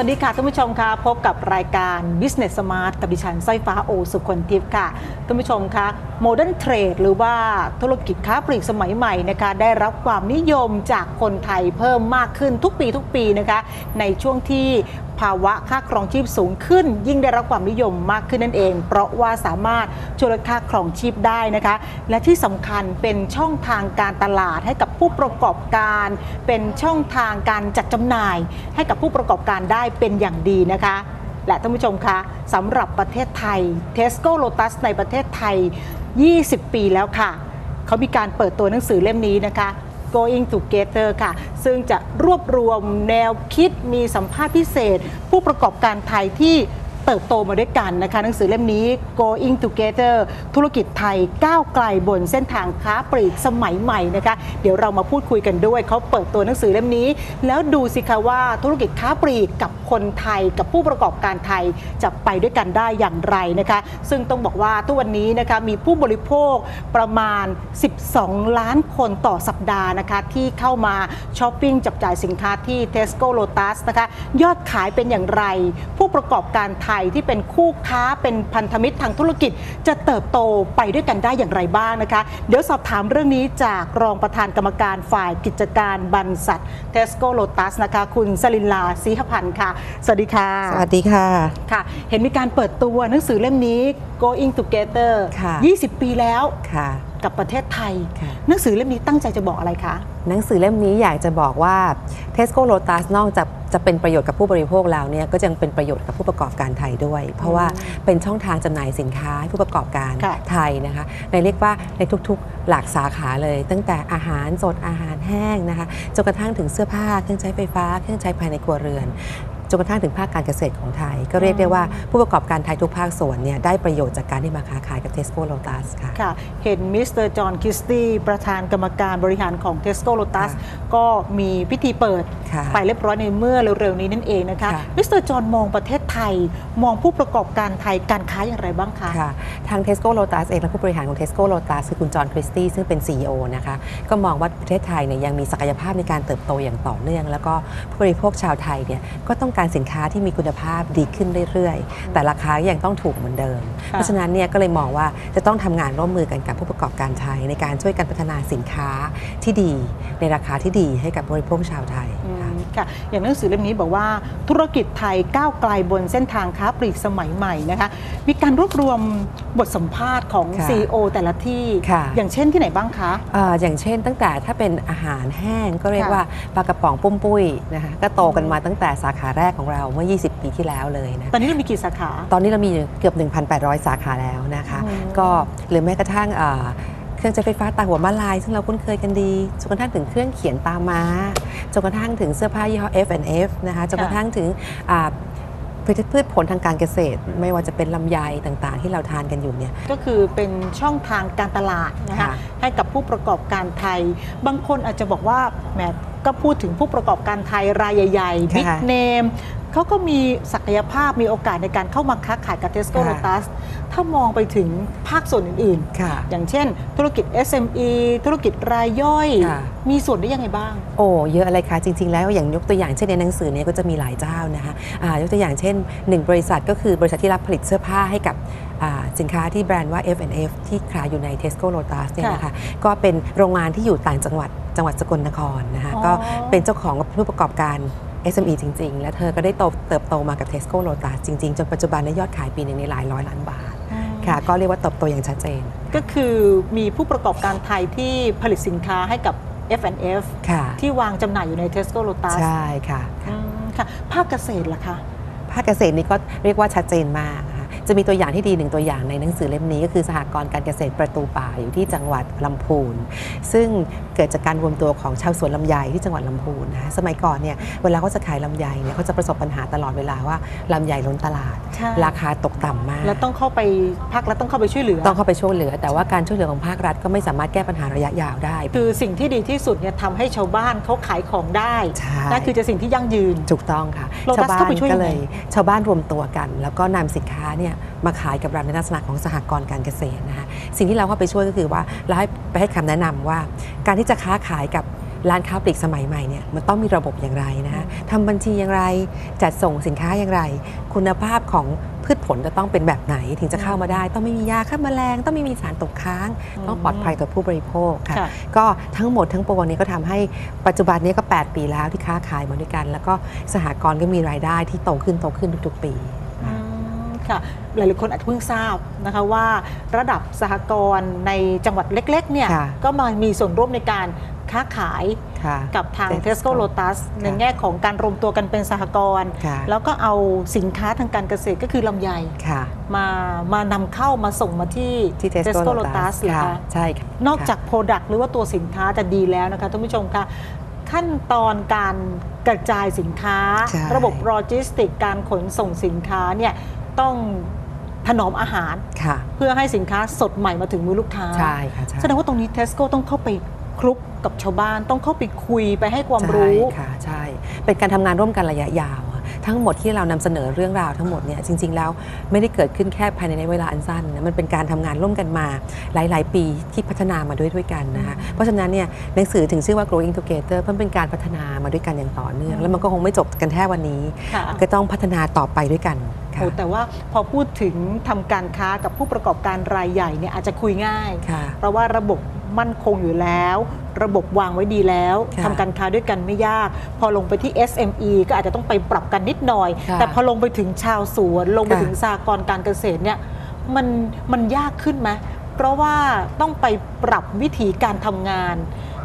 วัสดีค่ะท่านผู้ชมค่ะพบกับรายการ Business Smart กับดิฉันสร้อยฟ้าโอสุคนทิพย์ค่ะท่านผู้ชมคะ Modern Trade หรือว่าธุรกิจค้าปลีกสมัยใหม่นะคะได้รับความนิยมจากคนไทยเพิ่มมากขึ้นทุกปีทุกปีนะคะในช่วงที่ ภาวะค่าครองชีพสูงขึ้น ยิ่งได้รับความนิยมมากขึ้นนั่นเอง เพราะว่าสามารถช่วยลดค่าครองชีพได้นะคะ และที่สำคัญเป็นช่องทางการตลาดให้กับผู้ประกอบการ เป็นช่องทางการจัดจำหน่าย ให้กับผู้ประกอบการได้เป็นอย่างดีนะคะและท่านผู้ชมคะสำหรับประเทศไทย Tesco Lotus ในประเทศไทย 20 ปีแล้วค่ะ เขามีการเปิดตัวหนังสือเล่มนี้นะคะ Going Together ค่ะ ซึ่งจะรวบรวมแนวคิดมีสัมภาษณ์พิเศษ ผู้ประกอบการไทยที่ เติบโตมาด้วยกันนะคะหนังสือเล่มนี้ Going Together ธุรกิจไทยก้าวไกลบนเส้นทางค้าปลีกสมัยใหม่นะคะเดี๋ยวเรามาพูดคุยกันด้วย เขาเปิดตัวหนังสือเล่มนี้ แล้วดูสิคะว่าธุรกิจค้าปลีกกับคนไทยกับผู้ประกอบการไทยจะไปด้วยกันได้อย่างไรนะคะ ซึ่งต้องบอกว่าทุกวันนี้นะคะมีผู้บริโภคประมาณ 12 ล้านคนต่อสัปดาห์นะคะที่เข้ามาช้อปปิ้งจับจ่ายสินค้าที่ Tesco Lotus นะคะยอดขายเป็นอย่างไร ผู้ประกอบการไทยที่เป็นคู่ค้าเป็นพันธมิตรทางธุรกิจ จะเติบโตไปด้วยกันได้อย่างไรบ้างนะคะ เดี๋ยวสอบถามเรื่องนี้จากรองประธานกรรมการฝ่ายกิจการบรรษัท Tesco Lotus นะคะ คุณสลินลาศรีหพันธ์ค่ะ สวัสดีค่ะ สวัสดีค่ะค่ะ เห็นมีการเปิดตัวหนังสือเล่มนี้ Going Together ค่ะ20 ปีแล้วค่ะกับประเทศไทยค่ะหนังสือเล่มนี้ตั้งใจจะบอกอะไรคะ หนังสือเล่มนี้อยากจะบอกว่า Tesco Lotus นอกจากจะเป็นประโยชน์กับผู้บริโภคแล้วเนี่ยก็ยังเป็นประโยชน์กับผู้ประกอบการไทยด้วย เพราะว่าเป็นช่องทางจำหน่ายสินค้าให้ผู้ประกอบการค่ะไทยนะคะในเรียกว่าในทุกๆ หลักสาขาเลย ตั้งแต่อาหารสดอาหารแห้งนะคะจนกระทั่งถึงเสื้อผ้าเครื่องใช้ไฟฟ้า เครื่องใช้ภายในครัวเรือน จนกระทั่งถึงภาคการเกษตรของไทย ก็เรียกได้ว่าผู้ประกอบการไทยทุกภาคส่วนเนี่ยได้ประโยชน์จากการที่มาค้าขายกับ Tesco Lotus ค่ะค่ะ เห็นมิสเตอร์จอห์นคริสตี้ประธานกรรมการบริหารของ Tesco Lotus ค่ะก็มีพิธีเปิดค่ะไปเรียบร้อยในเมื่อเร็วๆนี้นั่นเองนะคะค่ะมิสเตอร์จอห์นมองประเทศไทย มองผู้ประกอบการไทยการค้าอย่างไรบ้างคะค่ะทาง Tesco Lotus เองและผู้บริหารของ Tesco Lotus คือคุณจอห์นคริสตี้ซึ่งเป็น CEO นะคะก็มองว่าประเทศไทยเนี่ยยังมีศักยภาพในการเติบโตอย่างต่อเนื่อง แล้วก็ผู้บริโภคชาวไทยเนี่ยก็ต้องการสินค้าที่มีคุณภาพดีขึ้นเรื่อยๆ แต่ราคายังต้องถูกเหมือนเดิม เพราะฉะนั้นเนี่ยก็เลยมองว่าจะต้องทำงานร่วมมือกันกับผู้ประกอบการไทย ในการช่วยกันพัฒนาสินค้าที่ดี ในราคาที่ดีให้กับบริโภคชาวไทยอืค่ะ มค่ะ อย่างหนังสือเล่มนี้บอกว่าธุรกิจไทยก้าวไกลบนเส้นทางค้าปลีกสมัยใหม่นะคะมีการรวบรวมบทสัมภาษณ์ของค่ะ CEO แต่ละที่ค่ะอย่างเช่นที่ไหนบ้างคะเอ่ออย่างเช่นตั้งแต่ถ้าเป็นอาหารแห้งก็เรียกค่ะว่าปลากระป๋องปุ้มปุ้ยนะคะก็โตกันมาตั้งแต่สาขาแรกของเราเมื่อ 20 ปีที่แล้วเลยนะตอนนี้เรามีกี่สาขา ตอนนี้เรามีเกือบ 1,800 สาขาแล้วนะคะอืมก็หรือแม้กระทั่ง เอ่อเครื่องใช้ไฟฟ้าตาหัวมาลาย ซึ่งเราคุ้นเคยกันดีจนกระทั่งถึงเครื่องเขียนตาม้าจนกระทั่งถึงเสื้อผ้ายี่ห้อ F&F นะคะจนกระทั่งถึงอ่าพืชผลทางการเกษตร ไม่ว่าจะเป็นลำไยต่างๆ ที่เราทานกันอยู่เนี่ยก็คือเป็นช่องทางการตลาดนะคะค่ะให้กับผู้ประกอบการไทย บางคนอาจจะบอกว่าแหมก็พูดถึงผู้ประกอบการไทยรายใหญ่ๆบิ๊กค่ะเนม เขาก็มีศักยภาพมีโอกาสในการเข้ามาค้าขายกับ Tesco ค่ะ Lotus ถ้ามองไปถึงภาคส่วนอื่นค่ะๆอย่างเช่น ธุรกิจ SME ธุรกิจรายย่อยค่ะมีส่วนได้ยังไงบ้าง โอ้เยอะเลยค่ะจริง ๆ แล้วอย่างยกตัวอย่างเช่นในหนังสือเนี่ยก็จะมีหลายเจ้านะคะอ่ายกตัวอย่างเช่น 1 บริษัทก็คือบริษัทที่รับผลิตเสื้อผ้าให้กับอ่าสินค้าที่แบรนด์ว่า F&F ที่ขายอยู่ใน Tesco Lotus เนี่ยนะคะก็เป็นโรงงานที่อยู่ต่างจังหวัดจังหวัดสกลนครนะคะอ๋อก็เป็นเจ้าของผู้ประกอบการ SME จริง ๆ และเธอก็ได้โตเติบโตมากับ Tesco Lotus จริง ๆ จนปัจจุบันในยยอดขายปีหนึงในหลายร้อยล้านบาทค่ะก็เรียกว่าเติบโตอย่างชัดเจน ก็คือมีผู้ประกอบการไทยที่ผลิตสินค้าให้กับ F&F ค่ะที่วางจำหน่ายอยู่ใน Tesco Lotus ใช่ค่ะอืมค่ะ ภาคเกษตรล่ะคะ ภาคเกษตรนี่ก็เรียกว่าชัดเจนมากนะคะ จะมีตัวอย่างที่ดีหนึ่งตัวอย่างในหนังสือเล่มนี้ก็คือสหกรณ์การเกษตรประตูป่าอยู่ที่จังหวัดลำพูน ซึ่งเกิดจากการรวมตัวของชาวสวนลำไยที่จังหวัดลำพูนนะคะสมัยก่อนเนี่ยเวลาเขาจะขายลำไยเนี่ยเขาจะประสบปัญหาตลอดเวลาว่าลำไยล้นตลาดใช่ราคาตกต่ำมาก แล้วต้องเข้าไปภาครัฐต้องเข้าไปช่วยเหลือ ต้องเข้าไปช่วยเหลือ แต่ว่าการช่วยเหลือของภาครัฐก็ไม่สามารถแก้ปัญหาระยะยาวได้ คือสิ่งที่ดีที่สุดเนี่ยทำให้ชาวบ้านเขาขายของได้ใช่นั่นคือจะสิ่งที่ยั่งยืนถูกต้องค่ะ Lotus ชาวบ้านเข้าไปช่วยก็ยังไงเลย ชาวบ้านรวมตัวกัน แล้วก็นำสินค้าเนี่ยมาขายกับเราในลักษณะของสหกรณ์การเกษตรนะคะสิ่งที่เราเข้าไปช่วยก็คือว่าเราให้ไปให้คำแนะนำว่า การที่จะค้าขายกับร้านค้าปลีกสมัยใหม่เนี่ยมันต้องมีระบบอย่างไรนะคะทำบัญชีอย่างไรจัดส่งสินค้าอย่างไร คุณภาพของพืชผลจะต้องเป็นแบบไหนถึงจะเข้ามาได้ ต้องไม่มียาฆ่าแมลง ต้องไม่มีสารตกค้าง ต้องปลอดภัยต่อผู้บริโภคค่ะค่ะก็ทั้งหมดทั้งปวงนี้ก็ทำให้ปัจจุบันนี้ก็ 8 ปีแล้วที่ค้าขายมาด้วยกัน แล้วก็สหกรณ์ก็มีรายได้ที่โตขึ้นโตขึ้นทุกๆ ปีอืม ค่ะหลายๆคนอาจจะเพิ่งทราบนะคะว่าระดับสหกรณ์ในจังหวัดเล็กๆเนี่ยค่ะก็มามีส่วนร่วมในการค้าขายค่ะกับทาง Tesco Tesco Lotus ในแง่ของการรวมตัวกันเป็นสหกรณ์ค่ะ แล้วก็เอาสินค้าทางการเกษตรก็คือลำไยค่ะ มามานำเข้ามาส่งมาที่ ที่ Tesco Lotus เหรอค่ะคะ ใช่ค่ะนอกจาก Product หรือว่าตัวสินค้าจะดีแล้วนะคะท่านผู้ชมคะขั้นตอนการกระจายสินค้า ใช่ ระบบโลจิสติก การขนส่งสินค้าเนี่ย ต้องถนอมอาหารค่ะเพื่อให้สินค้าสดใหม่มาถึงมือลูกค้าใช่ค่ะใช่แสดงว่าตรงนี้ Tesco ต้องเข้าไปคลุกกับชาวบ้าน ต้องเข้าไปคุยไปให้ความรู้ใช่ค่ะใช่เป็นการทำงานร่วมกันระยะยาวอะ ทั้งหมดที่เรานำเสนอเรื่องราวทั้งหมดเนี่ยจริง ๆ แล้วไม่ได้เกิดขึ้นแค่ภายในเวลาอันสั้นนะมันเป็นการทำงานร่วมกันมาหลาย ๆ ปีที่พัฒนามาด้วยด้วยกันนะคะเพราะฉะนั้นเนี่ยหนังสือถึงชื่อว่า growing together เพราะมันเป็นการพัฒนามาด้วยกันอย่างต่อเนื่อง แล้วมันก็คงไม่จบกันแค่วันนี้ค่ะก็ต้องพัฒนาต่อไปด้วยกันค่ะโอ้แต่ว่าพอพูดถึงทำการค้ากับผู้ประกอบการรายใหญ่เนี่ยอาจจะคุยง่ายค่ะเพราะว่าระบบ มั่นคงอยู่แล้ว ระบบวางไว้ดีแล้วค่ะทำการค้าด้วยกันไม่ยาก พอลงไปที่ SME ก็อาจจะต้องไปปรับกันนิดหน่อย ค่ะแต่พอลงไปถึงชาวสวน ลงไปค่ะ ถึงสากรณ์การเกษตรเนี่ยมันมันยากขึ้นไหมเพราะว่าต้องไปปรับวิธีการทำงาน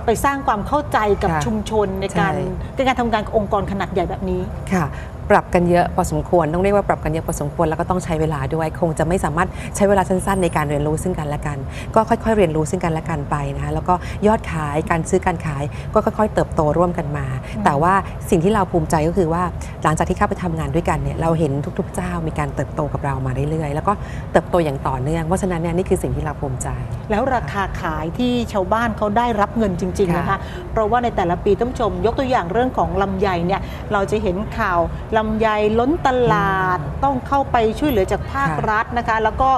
ไปสร้างความเข้าใจกับค่ะชุมชนในการใช่ในการทำงานกับองค์กรขนาดใหญ่แบบนี้ ค่ะ ปรับกันเยอะพอสมควร ต้องเรียกว่าปรับกันเยอะพอสมควรแล้วก็ต้องใช้เวลาด้วย คงจะไม่สามารถใช้เวลาสั้นๆ ในการเรียนรู้ซึ่งกันและกัน ก็ค่อย ๆ เรียนรู้ซึ่งกันและกันไปนะคะแล้วก็ยอดขายการซื้อการขายก็ค่อย ๆ เติบโตร่วมกันมา แต่ว่าสิ่งที่เราภูมิใจก็คือว่าหลังจากที่เข้าไปทำงานด้วยกันเนี่ยเราเห็นทุกๆ เจ้ามีการเติบโตกับเรามาเรื่อยๆ แล้วก็เติบโตอย่างต่อเนื่องเพราะฉะนั้นเนี่ยนี่คือสิ่งที่เราภูมิใจ แล้วราคาขายที่ชาวบ้านเขาได้รับเงินจริงๆค่ะนะคะเพราะว่าในแต่ละปีท่านผู้ชมยกตัวอย่างเรื่องของลำไยเนี่ยเราจะเห็นข่าวลำไยล้นตลาดต้องเข้าไปช่วยเหลือจากภาคค่ะรัฐนะคะ แล้วก็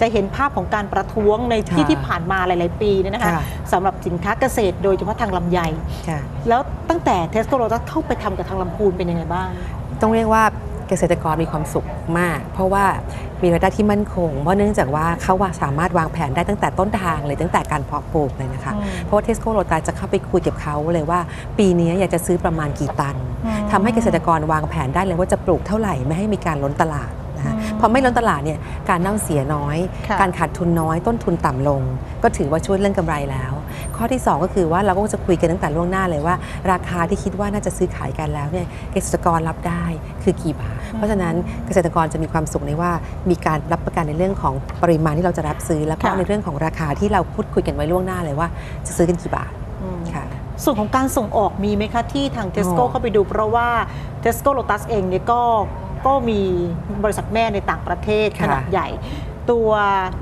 จะเห็นภาพของการประท้วงในที่ค่ะที่ผ่านมาหลาย ๆ ปีเนี่ยนะคะค่ะสำหรับสินค้าเกษตรโดยเฉพาะทางลำไยค่ะแล้วตั้งแต่เทสโกโรตัสเข้าไปทำกับทางลำพูนเป็นยังไงบ้าง ต้องเรียกว่า เกษตรกรมีความสุขมาก เพราะว่ามีรายได้ที่มั่นคง เพราะเนื่องจากว่าเขาว่าสามารถวางแผนได้ตั้งแต่ต้นทางเลยตั้งแต่การเพาะปลูกเลยนะคะอืมเพราะว่าเทสโก้โรตาจะเข้าไปคุยกับเขาเลยว่า ปีนี้อยากจะซื้อประมาณกี่ตันอืมทำให้เกษตรกรวางแผนได้เลยว่าจะปลูกเท่าไหร่ไม่ให้มีการล้นตลาดนะคะ อืมพอไม่ล้นตลาดเนี่ยการเน่าเสียน้อยค่ะการขาดทุนน้อย ต้นทุนต่ำลง ก็ถือว่าช่วยเรื่องกำไรแล้ว ข้อที่ 2 ก็คือว่าเราก็จะคุยกันตั้งแต่ล่วงหน้าเลยว่า ราคาที่คิดว่าน่าจะซื้อขายกันแล้วเนี่ยเกษตรกรรับได้คือกี่บาท เพราะฉะนั้นเกษตรกรจะมีความสุขในว่ามีการรับประกันในเรื่องของปริมาณที่เราจะรับซื้อ แล้วก็ค่ะในเรื่องของราคาที่เราพูดคุยกันไว้ล่วงหน้าเลยว่าจะซื้อกันกี่บาทอืมค่ะส่วนของการส่งออกมีไหมคะที่ทาง Tesco อ๋อเข้าไปดูเพราะว่า Tesco Lotus เองเนี่ยก็ ก็มีบริษัทแม่ในต่างประเทศขนาดใหญ่ ตัว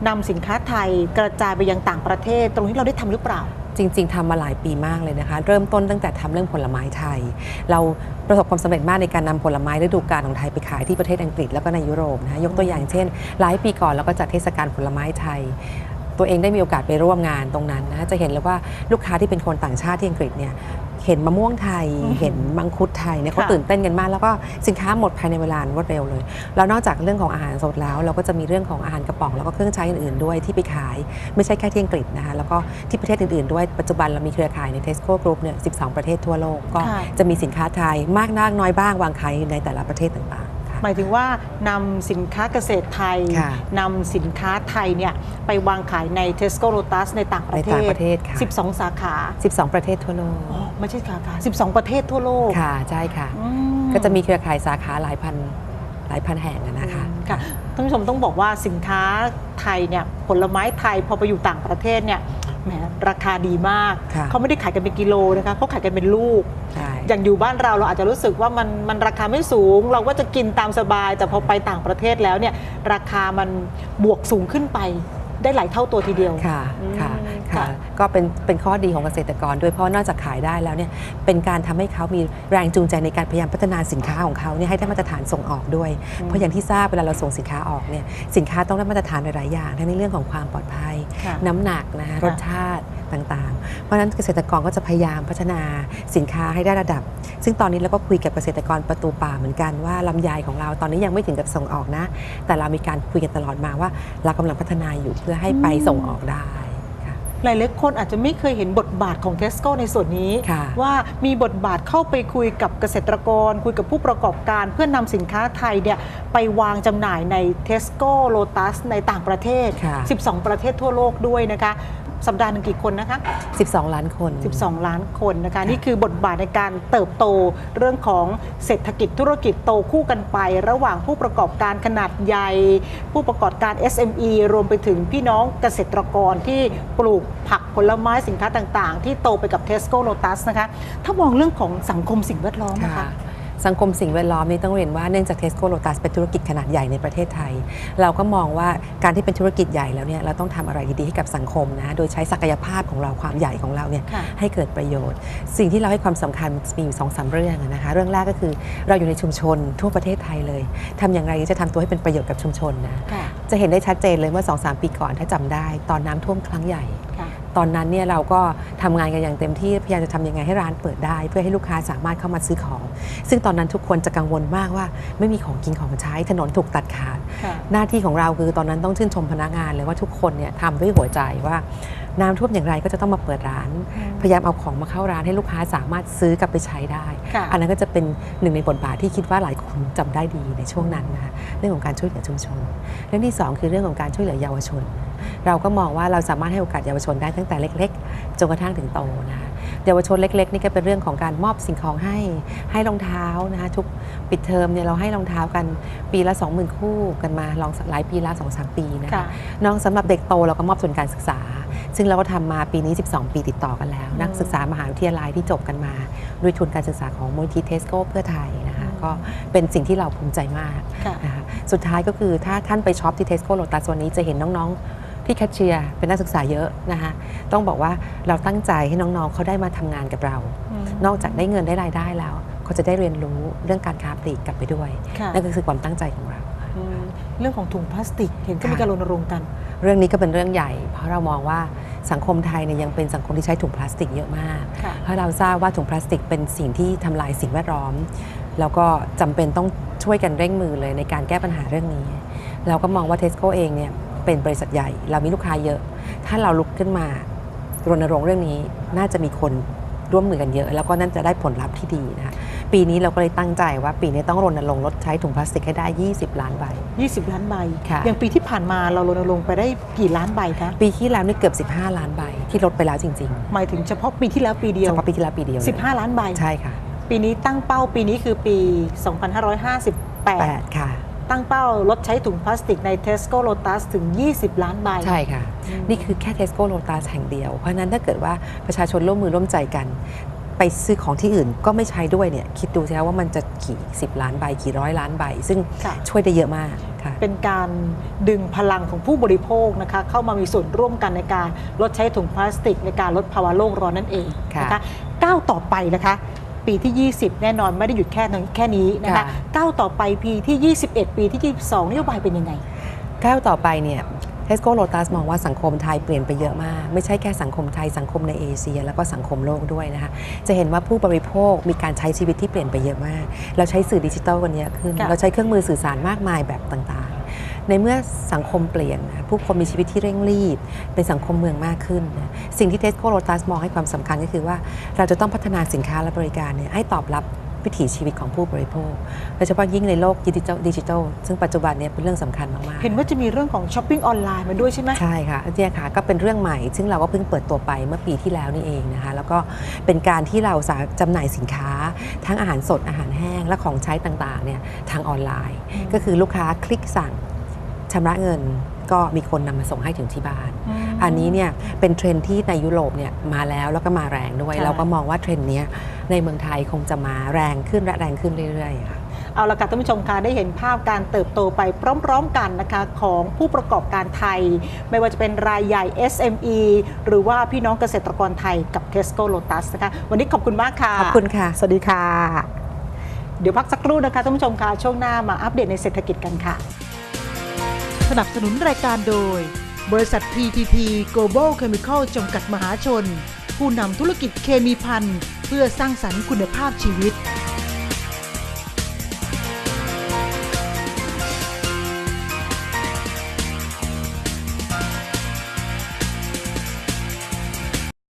นำสินค้าไทยกระจายไปยังต่างประเทศ ตรงนี้เราได้ทำหรือเปล่าจริง ๆทำมาหลายปีมากเลยนะคะ เริ่มต้นตั้งแต่ทำเรื่องผลไม้ไทย เราประสบความสำเร็จมากในการนำผลไม้ฤดูกาลของไทยไปขายที่ประเทศอังกฤษแล้วก็ในยุโรปนะคะยกตัวอย่างเช่น หลายปีก่อนเราก็จัดเทศกาลผลไม้ไทย ตัวเองได้มีโอกาสไปร่วมงานตรงนั้นนะจะเห็นเลยว่าลูกค้าที่เป็นคนต่างชาติที่อังกฤษเนี่ย เห็นมะม่วงไทยอืมเห็นมังคุดไทยเนี่ยเขาค่ะตื่นเต้นกันมาก แล้วก็สินค้าหมดภายในเวลารวดเร็วเลย แล้วนอกจากเรื่องของอาหารสดแล้ว เราก็จะมีเรื่องของอาหารกระป๋องแล้วก็เครื่องใช้อื่นๆด้วยที่ไปขาย ไม่ใช่แค่ที่อังกฤษนะคะแล้วก็ที่ประเทศอื่นๆด้วยปัจจุบันเรามีเครือข่ายใน Tesco Group เนี่ย12 ประเทศทั่วโลกก็ค่ะจะมีสินค้าไทยมากน้อยน้อยบ้างวางขายในแต่ละประเทศต่างๆค่ะ หมายถึงว่านำสินค้าเกษตรไทยค่ะนำสินค้าไทยเนี่ยไปวางขายใน Tesco Lotus ในต่างประเทในต่างศประเทศค่ะ 12 สาขา12 ประเทศทั่วโลกอ๋อไม่ใช่สาขา 12 ประเทศทั่วโลกค่ะใช่ค่ะ อืก็จะมีเครือข่ายสาขาหลายพันหลายพันแห่งอะนะคะ ค่ะท่านผู้ชมต้องบอกว่าสินค้าไทยเนี่ยผลไม้ไทยพอไปอยู่ต่างประเทศเนี่ยแหมราคาดีมาก ค่ะ เขาไม่ได้ขายกันเป็นกิโลนะคะเขาขายกันเป็นลูกใช่ อย่างอยู่บ้านเราเราอาจจะรู้สึกว่ามันมันราคาไม่สูง เราก็จะกินตามสบาย แต่พอไปต่างประเทศแล้วเนี่ยราคามันบวกสูงขึ้นไปได้หลายเท่าตัวทีเดียวค่ะอืม ค่ะค่ะก็เป็นเป็นข้อดีของเกษตรกรด้วยเพราะนอกจากขายได้แล้วเนี่ยเป็นการทำให้เขามีแรงจูงใจในการพยายามพัฒนาสินค้าของเขาเนี่ยให้ได้มาตรฐานส่งออกด้วยอืมเพราะอย่างที่ทราบเวลาเราส่งสินค้าออกเนี่ยสินค้าต้องได้มาตรฐานหลายๆอย่างทั้งในเรื่องของความปลอดภัยค่ะน้ำหนักนะคะค่ะรสชาติต่างๆ เพราะฉะนั้นเกษตรกรก็จะพยายามพัฒนาสินค้าให้ได้ระดับ ซึ่งตอนนี้เราก็คุยกับเกษตรกรประตูป่าเหมือนกันว่าลำไยของเราตอนนี้ยังไม่ถึงกับส่งออกนะ แต่เรามีการคุยกันตลอดมาว่า เรากำลังพัฒนาอยู่เพื่อให้ไปส่งออกได้ค่ะ หลายๆคนอาจจะไม่เคยเห็นบทบาทของเทสโก้ในส่วนนี้ค่ะว่ามีบทบาทเข้าไปคุยกับเกษตรกร คุยกับผู้ประกอบการเพื่อนำสินค้าไทยเนี่ยไปวางจำหน่ายใน Tesco Lotus ในต่างประเทศค่ะ12 ประเทศทั่วโลกด้วยนะคะ สัปดาห์หนึ่งกี่คนนะคะ 12 ล้านคน 12 ล้านคนนะคะนี่คือบทบาทในการเติบโตเรื่องของเศรษฐกิจธุรกิจโตคู่กันไป ระหว่างผู้ประกอบการขนาดใหญ่ ผู้ประกอบการ SME รวมไปถึงพี่น้องเกษตรกรที่ปลูกผักผลไม้สินค้าต่างๆ ที่โตไปกับ Tesco Lotus นะคะถ้ามองเรื่องของสังคมสิ่งแวดล้อมนะคะค่ะ สังคมสิ่งแวดล้อมนี่ต้องเรียนว่าเนื่องจากเทสโก้โ t ตัสเป็นธุรกิจขนาดใหญ่ในประเทศไทย เราก็มองว่าการที่เป็นธุรกิจใหญ่แล้วเนี่ยเราต้องทำอะไรดีๆให้กับสังคมนะโดยใช้ศักยภาพของเราความใหญ่ของเราเนี่ยค่ะให้เกิดประโยชน์ สิ่งที่เราให้ความสำคัญมีอยู่สองสามเรื่องนะคะเรื่องแรกก็คือเราอยู่ในชุมชนทั่วประเทศไทยเลยทำอย่างไรที่จะทำตัวให้เป็นประโยชน์กับชุมชนนะค่ะจะเห็นได้ชัดเจนเลยเมื่อ2-3ปีก่อนถ้าจำได้ ตอนน้ำท่วมครั้งใหญ่ค่ะ ตอนนั้นเนี่ยเราก็ทำงานกันอย่างเต็มที่พยายามจะทำยังไงให้ร้านเปิดได้ เพื่อให้ลูกค้าสามารถเข้ามาซื้อของ ซึ่งตอนนั้นทุกคนจะกังวลมากว่า ไม่มีของกินของใช้ถนนถูกตัดขาดค่ะหน้าที่ของเราคือตอนนั้นต้องชื่นชมพนักงานเลยว่าทุกคนเนี่ยทำด้วยหัวใจว่า น้ำท่วมอย่างไรก็จะต้องมาเปิดร้านอืมพยายามเอาของมาเข้าร้านให้ลูกค้าสามารถซื้อกลับไปใช้ได้ค่ะอันนั้นก็จะเป็นหนึ่งในบทบาทที่คิดว่าหลายคนจำได้ดีในช่วงนั้นนะคะเรื่องของการช่วยเหลือชุมชนเรื่องที่สองคือเรื่องของการช่วยเหลือเยาวชน เราก็มองว่าเราสามารถให้โอกาสเยาวชนได้ตั้งแต่เล็ก ๆจนกระทั่งถึงโตนะคะเยาวชนเล็กๆนี่ก็เป็นเรื่องของการมอบสิ่งของให้ให้รองเท้านะคะทุกปิดเทอมเนี่ยเราให้รองเท้ากันปีละ 20,000 คู่กันมาลองหลายปีละ2อสปีนะคะค่ะน้องสำหรับเด็กโตเราก็มอบทุนการศึกษา ซึ่งเราก็ทำมาปีนี้ 12 ปีติดต่อกันแล้วอืมนักศึกษามหาวิทยาลัยที่จบกันมา ด้วยทุนการศึกษาของมูลที่เทสโก้เพื่อไทยนะคะอืมก็เป็นสิ่งที่เราภูมิใจมากค่ะนะคะสุดท้ายก็คือถ้าท่านไปช็อปที่เทสโก้โ t ตัสวันนี้จะเห็นน้องๆ ที่แคชเชียร์เป็นนักศึกษาเยอะนะคะต้องบอกว่าเราตั้งใจให้น้องๆเขาได้มาทำงานกับเรามนอกจากได้เงินได้รายได้แล้วเขาจะได้เรียนรู้เรื่องการค้าปลีกกลับไปด้วยค่ะนั่นก็คือความตั้งใจของเราอืม เรื่องของถุงพลาสติกเห็นก็ค่ะมีการรณรงค์กัน เรื่องนี้ก็เป็นเรื่องใหญ่ เพราะเรามองว่าสังคมไทยเนี่ยยังเป็นสังคมที่ใช้ถุงพลาสติกเยอะมากค่ะเพราะเราทราบว่าถุงพลาสติกเป็นสิ่งที่ทำลายสิ่งแวดล้อม แล้วก็จำเป็นต้องช่วยกันเร่งมือเลยในการแก้ปัญหาเรื่องนี้ เราก็มองว่าเทสโก้เองเนี่ยเป็นบริษัทใหญ่ เรามีลูกค้าเยอะ ถ้าเราลุกขึ้นมารณรงค์เรื่องนี้น่าจะมีคนร่วมมือกันเยอะ แล้วก็น่าจะได้ผลลัพธ์ที่ดีนะคะ ปีนี้เราก็เลยตั้งใจว่าปีนี้ต้องรณรงค์ลดใช้ถุงพลาสติกให้ได้ 20 ล้านใบ 20 ล้านใบค่ะอย่างปีที่ผ่านมาเรารณรงค์ไปได้กี่ล้านใบคะ ปีที่แล้วนี่เกือบ 15 ล้านใบที่ลดไปแล้วจริงหมายถึงเฉพาะปีที่แล้วปีๆเดียเฉวพาะปีที่แล้วปีเดียวเลย15 ล้านใบ ใช่ค่ะ ปีนี้ตั้งเป้าปีนี้คือปี 2558 8ค่ะตั้งเป้าลดใช้ถุงพลาสติกใน Tesco Lotus ถึง 20 ล้านใบ ใช่ค่ะอืมนี่คือแค่ Tesco Lotus แห่งเดียว เพราะฉะนั้นถ้าเกิดว่าประชาชนร่วมมือร่วมใจกัน ไปซื้อของที่อื่นก็ไม่ใช้ด้วยเนี่ยคิดดูสิคะว่ามันจะกี่10ล้านใบกี่ร้อยล้านใบ ซึ่งค่ะช่วยได้เยอะมากค่ะเป็นการดึงพลังของผู้บริโภคนะคะเข้ามามีส่วนร่วมกันในการลดใช้ถุงพลาสติก ในการลดภาวะโลกร้อนนั่นเองค่ะนะคะก้าวต่อไปนะคะปีที่ 20 แน่นอนไม่ได้หยุดแค่นั้นแค่นี้นะคะค่ะก้าวต่อไปปีที่ 21 ปีที่ 22นโยบายเป็นยังไงก้าวต่อไปเนี่ย เทสโก้โ t ตัสมองว่าสังคมไทยเปลี่ยนไปเยอะมาก ไม่ใช่แค่สังคมไทยสังคมในเอเชีย แล้วก็สังคมโลกด้วยนะคะจะเห็นว่าผู้บริโภคมีการใช้ชีวิตที่เปลี่ยนไปเยอะมาก เราใช้สื่อดิจิทัลกันเยอะขึ้นค่ะเราใช้เครื่องมือสื่อสารมากมายแบบต่างๆ ในเมื่อสังคมเปลี่ยนนะผู้คนมีชีวิตที่เร่งรีบ เป็นสังคมเมืองมากขึ้นนะสิ่งที่เทสโก้โ t ตัสมองให้ความสำคัญก็คือว่าเราจะต้องพัฒนาสินค้าและบริการเนี่ยให้ตอบรับ วิถีชีวิตของผู้บริโภคโดยเฉพาะยิ่งในโลกดิจิทัลดิจิทัลซึ่งปัจจุบันเนี่ยเป็นเรื่องสำคัญมากๆ เห็นว่าจะมีเรื่องของช้อปปิ้งออนไลน์มาด้วยใช่ไหมใช่ค่ะเนี่ยค่ะก็เป็นเรื่องใหม่ ซึ่งเราก็เพิ่งเปิดตัวไปเมื่อปีที่แล้วนี่เองนะคะแล้วก็เป็นการที่เราสาจำหน่ายสินค้า ทั้งอาหารสดอาหารแห้งและของใช้ต่างๆเนี่ยทางออนไลน์อืมก็คือลูกค้าคลิกสั่งชำระเงิน ก็มีคนนำมาส่งให้ถึงที่บ้านมอันนี้เนี่ยเป็นเทรนด์ที่ในยุโรปเนี่ยมาแล้วแล้วก็มาแรงด้วยใช่เราก็มองว่าเทรนด์เนี้ยในเมืองไทยคงจะมาแรงขึ้นและแรงขึ้นเรื่อยๆค่ะเอาละค่ะท่านผู้ชมคะได้เห็นภาพการเติบโตไปพร้อมๆกันนะคะของผู้ประกอบการไทย ไม่ว่าจะเป็นรายใหญ่ SME หรือว่าพี่น้องเกษตรกรไทยกับ Tesco Lotus นะคะวันนี้ขอบคุณมากค่ะ ขอบคุณค่ะ สวัสดีค่ะ เดี๋ยวพักสักครู่นะคะท่านผู้ชมคะช่วงหน้ามาอัปเดตในเศรษฐกิจกันค่ะ สนับสนุนรายการโดย บริษัท PTT Global Chemical จำกัดมหาชน ผู้นำธุรกิจเคมีพันเพื่อสร้างสรรค์คุณภาพชีวิต